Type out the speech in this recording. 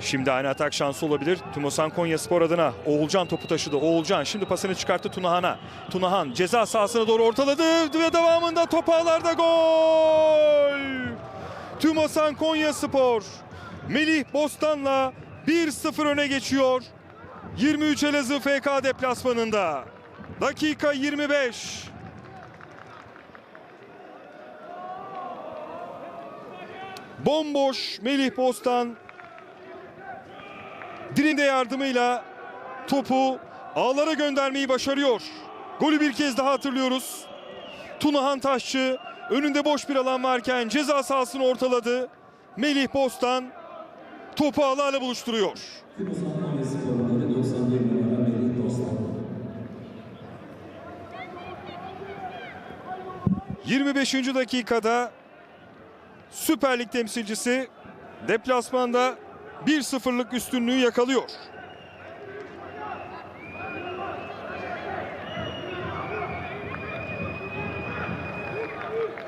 Şimdi aynı atak şansı olabilir. Tumosan Konya Spor adına. Oğulcan topu taşıdı. Oğulcan şimdi pasını çıkarttı Tunahan'a. Tunahan ceza sahasına doğru ortaladı ve devamında top ağlarda gol. Tumosan Konya Spor. Melih Bostan'la 1-0 öne geçiyor. 23 Elazığ FK deplasmanında. Dakika 25. Bomboş Melih Bostan Dirinde yardımıyla topu ağlara göndermeyi başarıyor. Golü bir kez daha hatırlıyoruz. Tunahan Taşçı önünde boş bir alan varken ceza sahasını ortaladı. Melih Bostan topu ağlarla buluşturuyor. Kıbrıs Almanya sporları 91 numara Melih Dostan. 25. dakikada Süper Lig temsilcisi deplasmanda 1-0'lık üstünlüğü yakalıyor.